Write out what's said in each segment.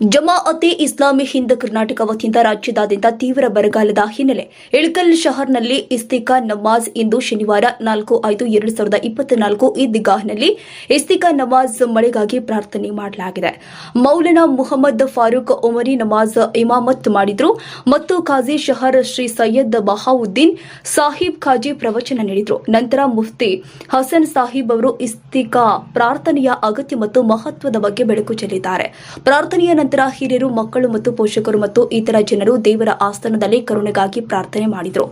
ಜಮಾಅತೆ ಇಸ್ಲಾಮಿ ಹಿಂದ್ ಕರ್ನಾಟಕ ವತಿಯಿಂದ ರಾಜ್ಯದಾದ್ಯಂತ ತೀವ್ರ ಬರಗಾಲದ ಹಿನ್ನೆಲೆ ಇಳಕಲ್ ಶಹರ್ನಲ್ಲಿ ಇಸ್ತಿಕಾ ನಮಾಜ್ ಇಂದು ಶನಿವಾರ ನಾಲ್ಕು ಐದು ಎರಡು ಸಾವಿರದ ಇಪ್ಪತ್ನಾಲ್ಕು ಈದ್ಗಾಹ್ನಲ್ಲಿ ಇಸ್ತಿಕಾ ನಮಾಜ್ ಮಳೆಗಾಗಿ ಪ್ರಾರ್ಥನೆ ಮಾಡಲಾಗಿದೆ. ಮೌಲನಾ ಮುಹಮ್ಮದ್ ಫಾರೂಕ್ ಒಮರಿ ನಮಾಜ್ ಇಮಾಮತ್ ಮಾಡಿದ್ರು ಮತ್ತು ಖಾಜಿ ಶಹರ್ ಶ್ರೀ ಸೈಯದ್ ಬಹಾವುದ್ದೀನ್ ಸಾಹಿಬ್ ಖಾಜಿ ಪ್ರವಚನ ನೀಡಿದ್ರು. ನಂತರ ಮುಫ್ತಿ ಹಸನ್ ಸಾಹಿಬ್ ಅವರು ಇಸ್ತಿಕಾ ಪ್ರಾರ್ಥನೆಯ ಅಗತ್ಯ ಮತ್ತು ಮಹತ್ವದ ಬಗ್ಗೆ ಬೆಳಕು ಚೆಲ್ಲಿದ್ದಾರೆ. ಪ್ರಾರ್ಥನೆಯ ನಂತರ ಹಿರಿಯರು, ಮಕ್ಕಳು ಮತ್ತು ಪೋಷಕರು ಮತ್ತು ಇತರ ಜನರು ದೇವರ ಆಸ್ಥಾನದಲ್ಲಿ ಕರುಣೆಗಾಗಿ ಪ್ರಾರ್ಥನೆ ಮಾಡಿದರು.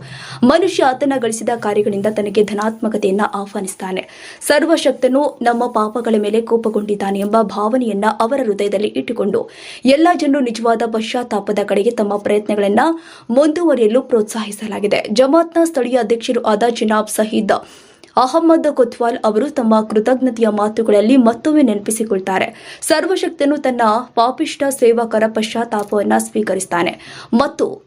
ಮನುಷ್ಯ ಆತನ ಗಳಿಸಿದ ಕಾರ್ಯಗಳಿಂದ ತನಗೆ ಧನಾತ್ಮಕತೆಯನ್ನು ಆಹ್ವಾನಿಸುತ್ತಾನೆ ಸರ್ವಶಕ್ತನು ನಮ್ಮ ಪಾಪಗಳ ಮೇಲೆ ಕೋಪಗೊಂಡಿದ್ದಾನೆ ಎಂಬ ಭಾವನೆಯನ್ನ ಅವರ ಹೃದಯದಲ್ಲಿ ಇಟ್ಟುಕೊಂಡು ಎಲ್ಲಾ ಜನರು ನಿಜವಾದ ಪಶ್ಚಾತ್ತಾಪದ ಕಡೆಗೆ ತಮ್ಮ ಪ್ರಯತ್ನಗಳನ್ನು ಮುಂದುವರಿಯಲು ಪ್ರೋತ್ಸಾಹಿಸಲಾಗಿದೆ. ಜಮಾತ್ನ ಸ್ಥಳೀಯ ಅಧ್ಯಕ್ಷರು ಆದ ಜಿನಾಬ್ ಸಹೀದ್ ಅಹಮ್ಮದ್ ಕೊತ್ವಾಲ್ ಅವರು ತಮ್ಮ ಕೃತಜ್ಞತೆಯ ಮಾತುಗಳಲ್ಲಿ ಮತ್ತೊಮ್ಮೆ ನೆನಪಿಸಿಕೊಳ್ತಾರೆ. ಸರ್ವಶಕ್ತನು ತನ್ನ ಪಾಪಿಷ್ಟ ಸೇವಕರ ಪಶ್ಚಾತ್ತಾಪವನ್ನು ಸ್ವೀಕರಿಸ್ತಾನೆ ಮತ್ತು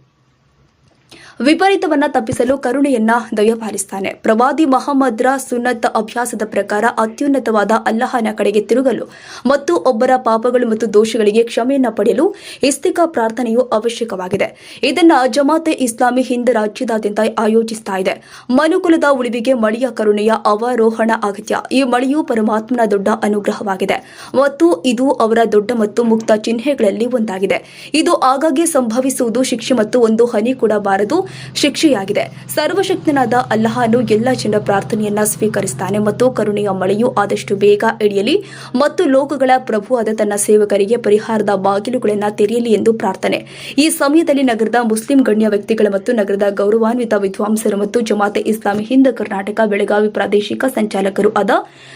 ವಿಪರೀತವನ್ನ ತಪ್ಪಿಸಲು ಕರುಣೆಯನ್ನ ದಯಪಾಲಿಸ್ತಾನೆ. ಪ್ರವಾದಿ ಮಹಮ್ಮದ್ರ ಸುನ್ನತ್ ಅಭ್ಯಾಸದ ಪ್ರಕಾರ ಅತ್ಯುನ್ನತವಾದ ಅಲ್ಲಹನ ಕಡೆಗೆ ತಿರುಗಲು ಮತ್ತು ಒಬ್ಬರ ಪಾಪಗಳು ಮತ್ತು ದೋಷಗಳಿಗೆ ಕ್ಷಮೆಯನ್ನ ಪಡೆಯಲು ಇಸ್ತಿಕಾ ಪ್ರಾರ್ಥನೆಯು ಅವಶ್ಯಕವಾಗಿದೆ. ಇದನ್ನ ಜಮಾತೆ ಇಸ್ಲಾಮಿ ಹಿಂದ್ ರಾಜ್ಯದಾದ್ಯಂತ ಆಯೋಜಿಸ್ತಾ ಇದೆ. ಮನುಕುಲದ ಉಳಿವಿಗೆ ಮಳೆಯ ಕರುಣೆಯ ಅವರೋಹಣ ಅಗತ್ಯ. ಈ ಮಳೆಯು ಪರಮಾತ್ಮನ ದೊಡ್ಡ ಅನುಗ್ರಹವಾಗಿದೆ. ಮತ್ತು ಇದು ಅವರ ದೊಡ್ಡ ಮತ್ತು ಮುಕ್ತ ಚಿಹ್ನೆಗಳಲ್ಲಿ ಒಂದಾಗಿದೆ. ಇದು ಆಗಾಗ್ಗೆ ಸಂಭವಿಸುವುದು ಶಿಕ್ಷೆ ಮತ್ತು ಒಂದು ಹನಿ ಕೂಡ ಬಾರದು. ಶಿಕ್ಷೆಯಾಗಿದೆ. ಸರ್ವಶಕ್ತನಾದ ಅಲ್ಲಹಾನು ಎಲ್ಲ ಜನರ ಪ್ರಾರ್ಥನೆಯನ್ನ ಸ್ವೀಕರಿಸುತ್ತಾನೆ ಮತ್ತು ಕರುಣೆಯ ಮಳೆಯು ಆದಷ್ಟು ಬೇಗ ಇಳಿಯಲಿ ಮತ್ತು ಲೋಕಗಳ ಪ್ರಭುವಾದ ತನ್ನ ಸೇವಕರಿಗೆ ಪರಿಹಾರದ ಬಾಗಿಲುಗಳನ್ನು ತೆರೆಯಲಿ ಎಂದು ಪ್ರಾರ್ಥನೆ. ಈ ಸಮಯದಲ್ಲಿ ನಗರದ ಮುಸ್ಲಿಂ ಗಣ್ಯ ವ್ಯಕ್ತಿಗಳ ಮತ್ತು ನಗರದ ಗೌರವಾನ್ವಿತ ವಿದ್ವಾಂಸರು ಮತ್ತು ಜಮಾತೆ ಇಸ್ಲಾಮಿ ಹಿಂದ್ ಕರ್ನಾಟಕ ಬೆಳಗಾವಿ ಪ್ರಾದೇಶಿಕ ಸಂಚಾಲಕರು ಆದ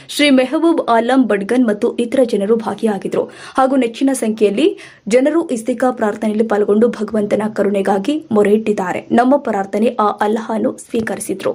ಶ್ರೀ ಮೆಹಬೂಬ್ ಆಲಂ ಬಡ್ಗನ್ ಮತ್ತು ಇತರ ಜನರು ಭಾಗಿಯಾಗಿದ್ದರು ಹಾಗೂ ನೆಚ್ಚಿನ ಸಂಖ್ಯೆಯಲ್ಲಿ ಜನರು ಇಸ್ತಿಕಾ ಪ್ರಾರ್ಥನೆಯಲ್ಲಿ ಪಾಲ್ಗೊಂಡು ಭಗವಂತನ ಕರುಣೆಗಾಗಿ ಮೊರೆಯಿಟ್ಟಿದ್ದಾರೆ. ನಮ್ಮ ಪ್ರಾರ್ಥನೆ ಆ ಅಲ್ಲಹಾನು ಸ್ವೀಕರಿಸಿದ್ರು.